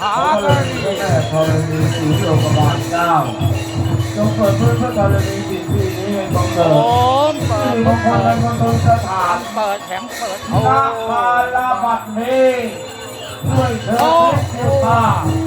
หาขอเลเลยยแม่ธรณีสีโลกบาลเก้าจงเปิดพื้นพระธรณีสีที่นี้ให้บังโอเกิดมเปิที่ดมงคลในมณฑลสถานเปิดแข็งเปิดณโอ้คาลาบัดนี้ด้วยเธอเทพเทพาโอ้ว่าโอ้